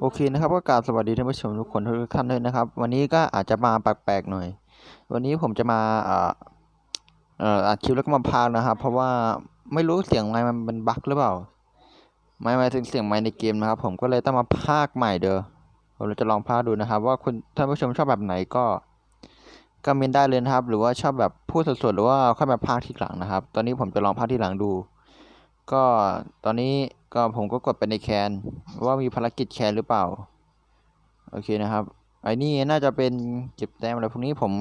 โอเคนะครับก็กราบสวัสดีท่านผู้ชมทุกคนทุกท่านด้วยนะครับ วันนี้ก็อาจจะมาแปลกๆหน่อย วันนี้ผมจะมาเอ่อเอ่ออัดคลิปแล้วก็มาพากนะครับ เพราะว่าไม่รู้เสียงไมค์มันเป็นบั๊กหรือเปล่าไม่หมายถึงเสียงไมค์ในเกมนะครับ ผมก็เลยต้องมาพากใหม่เด้อผมจะลองพากดูนะครับ ว่าคุณท่านผู้ชมชอบแบบไหนก็ก็เมนได้เลยนะครับ หรือว่าชอบแบบพูดสดๆหรือว่าค่อยมาพากทีหลังนะครับ ตอนนี้ผมจะลองพากทีหลังดู ก็ตอนนี้ก็ผมก็กดไปในแคนว่ามีภารกิจแคนหรือเปล่า โอเคนะครับไอ้นี่น่าจะเป็นเก็บแต้มอะไรพวกนี้ผม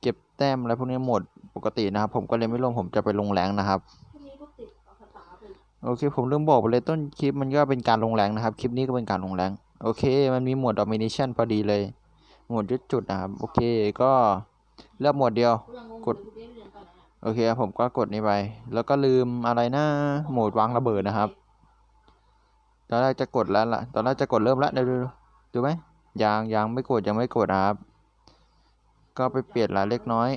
เก็บแต้มอะไรพวกนี้หมดปกตินะครับ ผมก็เลยไม่ลงผมจะไปลงแรงนะครับโอเคผมลืมบอกไปเลยต้นคลิปมันก็เป็นการลงแรงนะครับ คลิปนี้ก็เป็นการลงแรงโอเค มันมีหมวด domination พอดีเลย หมวดยุดจุดนะครับ โอเคก็เลือกหมวดเดียวกด โอเคครับผมก็กดนี้ไป แล้วก็ลืมอะไรนะโหมดวางระเบิดนะครับ ตอนแรกจะกดแล้วล่ะ ตอนแรกจะกดเริ่มแล้วเดี๋ยวดูดูไหมยังยังไม่กดยังไม่กดนะครับ ก็ไปเปลี่ยนรายเล็กน้อย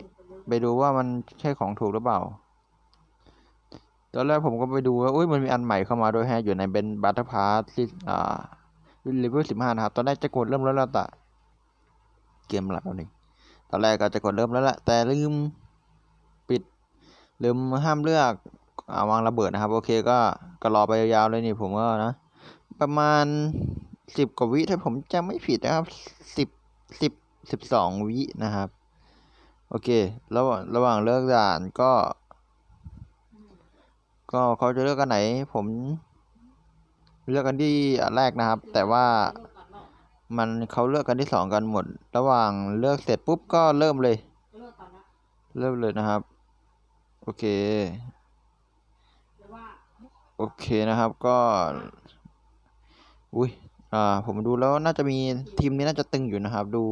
ไปดูว่ามันใช่ของถูกหรือเปล่า ตอนแรกผมก็ไปดูว่าอุ้ยมันมีอันใหม่เข้ามาด้วยแฮะอยู่ในเบนบัตเตอร์พาร์ที่อ่าเลเวลสิบห้านะครับ ตอนแรกจะกดเริ่มแล้วล้วแต่เกมแล้วนี่ตอนแรกก็จะกดเริ่มแล้วแหละแต่ลืม ลืมห้ามเลือกอาวางระเบิดนะครับ โอเคก็ก็รอไปยาวๆเลยนี่ผมก็นะ ประมาณสิบกว่าวิถ้าผมจำไม่ผิดนะครับสิบสิบสิบสองวินะครับ โอเคระหว่างระหว่างเลือกด่านก็ ก็เขาจะเลือกกันไหน ผมเลือกกันที่แรกนะครับ แต่ว่ามันเขาเลือกกันที่สองกันหมด ระหว่างเลือกเสร็จปุ๊บก็เริ่มเลย เริ่มเลยนะครับ โอเค โอเคนะครับก็ อุ้ยอ่าผมดูแล้วน่าจะมีทีมนี้น่าจะตึงอยู่นะครับ ดู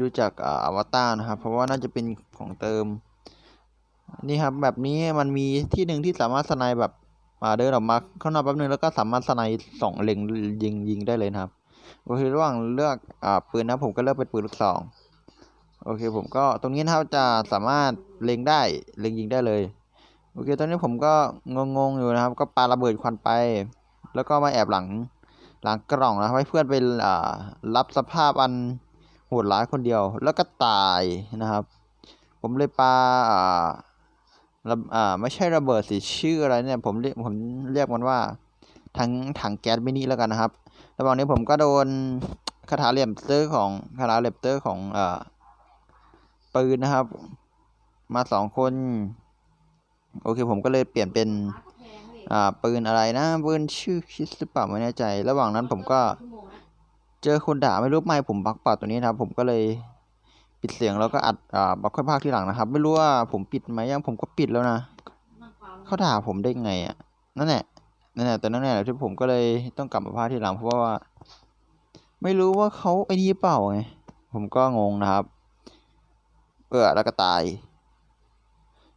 ดูจากอ่าอวตารนะครับ เพราะว่าน่าจะเป็นของเติม นี่ครับแบบนี้มันมีที่หนึ่งที่สามารถสไนแบบอ่าเดินออกมาข้างนอกแป๊บนึงแล้วก็สามารถสไนสองเล็งยิงยิงได้เลยนะครับโอเคระหว่างเลือกอ่าปืนนะผมก็เลือกเป็นปืนลูกซอง โอเคผมก็ตรงนี้นะครับจะสามารถเล็งได้เล็งยิงได้เลยโอเคตอนนี้ผมก็งงๆอยู่นะครับ ก็ปาระเบิดควันไป แล้วก็มาแอบหลังหลังกล่องนะให้เพื่อนไปรับสภาพอันโหดร้ายคนเดียว แล้วก็ตายนะครับ ผมเลยปาอ่าอ่าไม่ใช่ระเบิดสิชื่ออะไรเนี่ยผมเรียกผมเรียกมันว่าถังถังแก๊สมินิแล้วกันนะครับระหว่างนี้ผมก็โดนคาถาเหลี่ยมเตอร์ของคาถาเหลี่ยมเตอร์ของอ่อ ปืนนะครับ มาสองคน โอเคผมก็เลยเปลี่ยนเป็นอ่าปืนอะไรนะปืนชื่อคิดหรือเปล่าไม่แน่ใจ ระหว่างนั้นผมก็เจอคนด่าไม่รู้ไม่ผมบักปล่าตัวนี้นะครับ ผมก็เลยปิดเสียงแล้วก็อัดอ่าบักค่อยพากที่หลังนะครับ ไม่รู้ว่าผมปิดไหมยังผมก็ปิดแล้วนะเขาด่าผมได้ไงอะนั่นแหละนั่นแหละแต่นั่นแหละที่ผมก็เลยต้องกลับมาพากที่หลังเพราะว่า ไม่รู้ว่าเขาไอ้นี่เปล่าไงผมก็งงนะครับ เออแล้วก็ตาย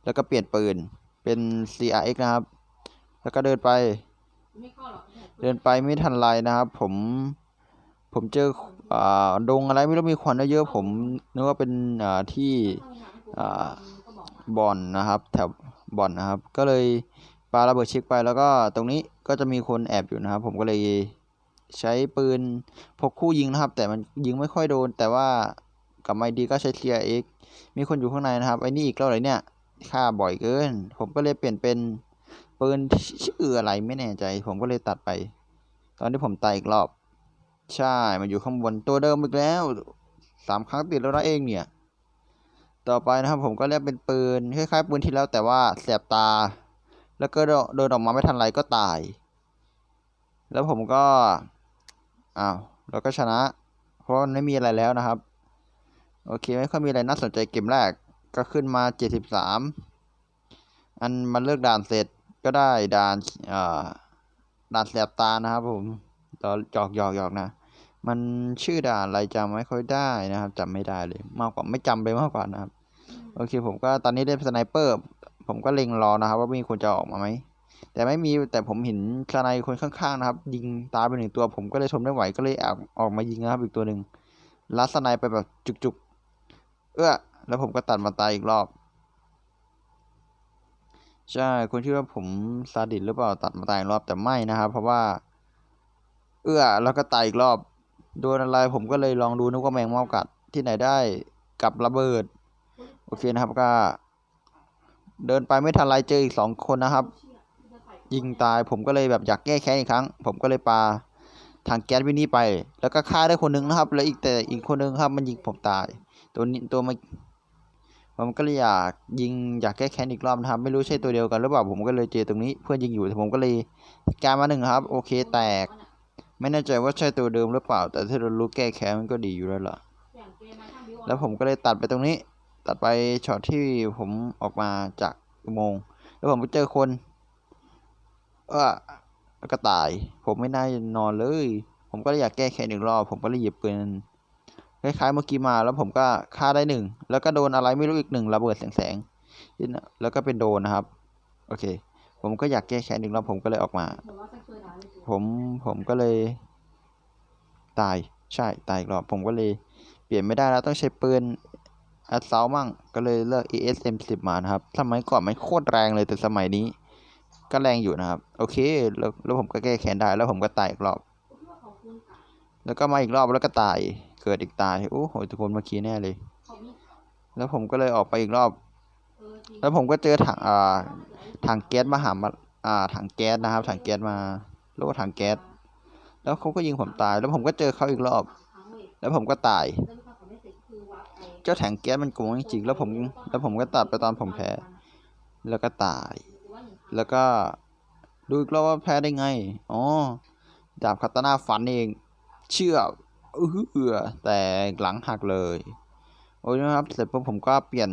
แล้วก็เปลี่ยนปืน เป็น CRX นะครับ แล้วก็เดินไป เดินไปไม่ทันไรนะครับ ผม ผมเจออ่าดงอะไรไม่รู้มีควันเยอะผมนึกว่าเป็นอ่าที่อ่าบ่อนนะครับ แถวบ่อนนะครับ ก็เลยปาระเบิดเช็คไปแล้วก็ตรงนี้ก็จะมีคนแอบอยู่นะครับ ผมก็เลยใช้ปืนพกคู่ยิงนะครับ แต่มันยิงไม่ค่อยโดนแต่ว่า กับมาดีก็ใช้ CRX มีคนอยู่ข้างในนะครับไอ้นี่อีกแล้วเหรเนี่ยฆ่าบ่อยเกิน ผมก็เลยเปลี่ยนเป็นปืนชื่ออะไรไม่แน่ใจ ผมก็เลยตัดไป ตอนที่ผมตายอีกรอบ ใช่มันอยู่ข้างบนตัวเดิมอีกแล้วสามครั้งติดแล้วนะเองเนี่ย ต่อไปนะครับผมก็เรียกเป็นปืนคล้ายๆปืนที่แล้วแต่ว่าแสบตา แล้วก็โดนออกมาไม่ทันไรก็ตาย แล้วผมก็อ้าวเราก็ชนะ เพราะมันไม่มีอะไรแล้วนะครับ โอเค ไม่ค่อยมีอะไรน่าสนใจเกมแรกก็ขึ้นมา 73 อันมันเลือกด่านเสร็จก็ได้ด่านเอ่อด่านแสบตานะครับผมต่อหยอกหยอกหยอกนะ มันชื่อด่านอะไรจำไม่ค่อยได้นะครับจำไม่ได้เลย มากกว่าไม่จำเลยมากกว่านะครับ โอเค ผมก็ตอนนี้ได้สไนเปอร์ ผมก็เล็งรอนะครับ ว่ามีคนจะออกมาไหมแต่ไม่มีแต่ผมเห็นสไนคนข้างๆนะครับ ยิงตายไปหนึ่งตัว ผมก็เลยทนไม่ไหวก็เลยแอบออกมายิงนะครับอีกตัวหนึ่งลัดสไนไปแบบจุกๆ เอื้อแล้วผมก็ตัดมาตายอีกรอบ ใช่คุณคิดว่าผมซาดิสหรือเปล่าตัดมาตายอีกรอบแต่ไม่นะครับ เพราะว่า เอื้อแล้วก็ตายอีกรอบโดนอะไรผมก็เลยลองดูนึกว่าแมงเม่ากัดที่ไหนได้กับระเบิด โอเคนะครับก็ เดินไปไม่ทันไรเจออีกสองคนนะครับ ยิงตายผมก็เลยแบบอยากแก้แค้นอีกครั้ง ผมก็เลยปาถังแก๊สวินี่ไป แล้วก็ฆ่าได้คนหนึงนะครับ แล้วอีกแต่อีกคนหนึงครับมันยิงผมตาย ตัวนี้ตัวมันผมก็เลยอยากยิงอยากแก้แค้นอีกรอบนะครับ ไม่รู้ใช่ตัวเดียวกันหรือเปล่าผมก็เลยเจอตรงนี้เพื่อนยิงอยู่ผมก็เลยการมาหนึ่งครับ โอเคแตก ไม่แน่ใจว่าใช่ตัวเดิมหรือเปล่า แต่ถ้าเรารู้แก้แค้นมันก็ดีอยู่แล้วล่ะแล้วผมก็เลยตัดไปตรงนี้ ตัดไปช็อตที่ผมออกมาจากอุโมงค์แล้วผมไปเจอคน เออแล้วก็ตาย ผมไม่น่านอนเลย ผมก็เลยอยากแก้แค้นอีกรอบ ผมก็เลยหยิบปืน คล้ายๆเมื่อกี้มาแล้วผมก็ฆ่าได้หนึ่งแล้วก็โดนอะไรไม่รู้อีกหนึ่งระเบิดแสงๆแล้วก็เป็นโดนนะครับ โอเค ผมก็อยากแก้แค้นอีกรอบผมก็เลยออกมา ผมผมก็เลย ตายใช่ตายอีกรอบผมก็เลยเปลี่ยนไม่ได้แล้วต้องใช้ปืนอัดเซามั่งก็เลยเลือก ASM 10มานะครับสมัยก่อนมันโคตรแรงเลยแต่สมัยนี้ ก็แรงอยู่นะครับ โอเค แล้วแล้วผมก็แก้แค้นได้แล้วผมก็ตายอีกรอบ แล้วก็มาอีกรอบแล้วก็ตาย เกิดอีกตายโอ้โหทุกคนเมื่อกี้แน่เลย แล้วผมก็เลยออกไปอีกรอบ แล้วผมก็เจอถังอ่าถังแก๊สมาหามาอ่าถังแก๊สนะครับ ถังแก๊สมาเรียกว่าถังแก๊ส แล้วเขาก็ยิงผมตาย แล้วผมก็เจอเขาอีกรอบ แล้วผมก็ตาย เจ้าถังแก๊สมันโกงจริงๆแล้วผมแล้วผมก็ตัดไปตอนผมแพ้ แล้วก็ตาย แล้วก็ดูอีกรอบว่าแพ้ได้ไง อ๋อ ดาบคาตานาฟันเอง เชื่อ เออแต่หลังหักเลย โอ้ยครับ เสร็จปุ๊บผมก็เปลี่ยน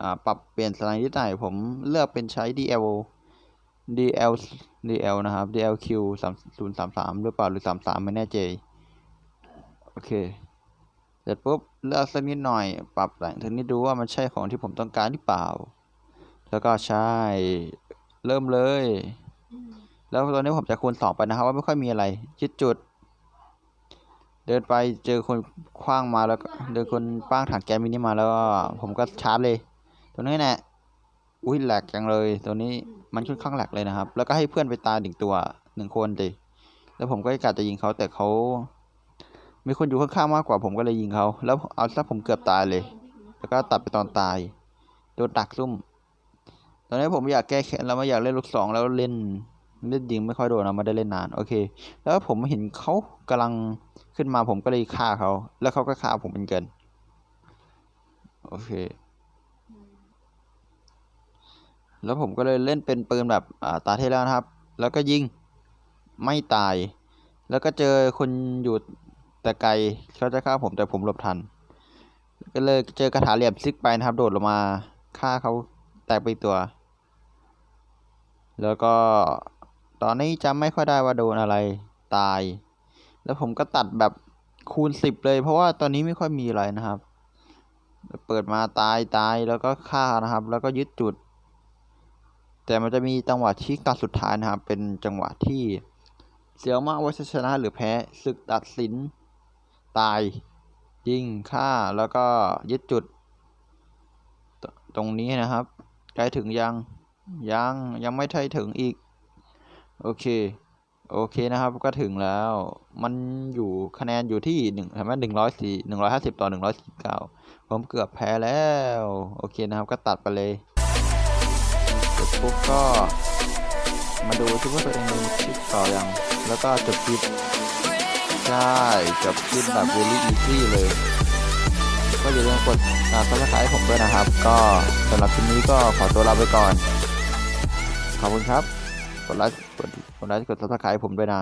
อ่าปรับเปลี่ยนสไลด์นิดหน่อยผมเลือกเป็นใช้ DL DL DL นะครับ DLQ 3 0 3 3หรือเปล่าหรือ 33 ไม่แน่ใจ โอเค เสร็จปุ๊บ เลือกสักนิดหน่อย ปรับแต่งถึงนิดดูว่ามันใช่ของที่ผมต้องการหรือเปล่า แล้วก็ใช่ เริ่มเลย แล้วตอนนี้ผมจะคูณสองไปนะครับ ว่าไม่ค่อยมีอะไรยึดจุด เดินไปเจอคนคว้างมาแล้วก็เดินคนป้างถังแกมินิมาแล้วผมก็ชาร์จเลย ตัวนี้แหละอุ้ยแหลกจังเลย ตัวนี้มันค่อนข้างแหลกเลยนะครับ แล้วก็ให้เพื่อนไปตายหนึ่งตัวหนึ่งคนดิแล้วผมก็กะจะยิงเขาแต่เขามีคนอยู่ข้างๆมากกว่าผมก็เลยยิงเขาแล้วเอาซะผมเกือบตายเลย แล้วก็ตัดไปตอนตายโดนดักซุ่ม ตอนนี้ผมอยากแก้แค้นแล้วไม่อยากเล่นลูกสองแล้วเล่น เล่นยิงไม่ค่อยโดนนะไม่ได้เล่นนานโอเค แล้วผมเห็นเขากำลังขึ้นมาผมก็เลยฆ่าเขาแล้วเขาก็ฆ่าผมเป็นเกินโอเค แล้วผมก็เลยเล่นเป็นปืนแบบอ่าตาที่แล้วนะครับ แล้วก็ยิงไม่ตาย แล้วก็เจอคนอยู่แต่ไกลเขาจะฆ่าผมแต่ผมหลบทัน ก็เลยเจอกระถาเหลี่ยมซิกไปนะครับ โดดลงมาฆ่าเขาแตกไปตัว แล้วก็ ตอนนี้จำไม่ค่อยได้ว่าโดนอะไรตาย แล้วผมก็ตัดแบบคูณสิบเลย เพราะว่าตอนนี้ไม่ค่อยมีอะไรนะครับ เปิดมาตายตายแล้วก็ฆ่านะครับ แล้วก็ยึดจุด แต่มันจะมีจังหวะที่ตอนสุดท้ายนะครับ เป็นจังหวะที่เสียวมากว่าชนะหรือแพ้ศึกตัดสิน ตายยิงฆ่าแล้วก็ยึดจุดตตรงนี้นะครับใกล้ถึงยังยังยังไม่ใช่ถึงอีก โอเค โอเคนะครับ ก็ถึงแล้ว มันอยู่คะแนนอยู่ที่หนึ่งเห็นไหมหนึ่งร้อยสี่หนึ่งร้อยห้าสิบต่อหนึ่งร้อยสิบเก้าผมเกือบแพ้แล้ว โอเคนะครับ ก็ตัดไปเลยเสร็จปุ๊บก็ มาดูที่ว่าตัวเองมีคลิปต่อยัง แล้วก็จบคลิปใช่จบคลิปแบบ really easy เลย ก็อย่าลืมกดซับสไครต์ผมด้วยนะครับ ก็สำหรับคลิปนี้ก็ขอตัวลาไปก่อน ขอบคุณครับ กดไลค์กดกดไลค์กดซับสไครต์ผมด้วยนะ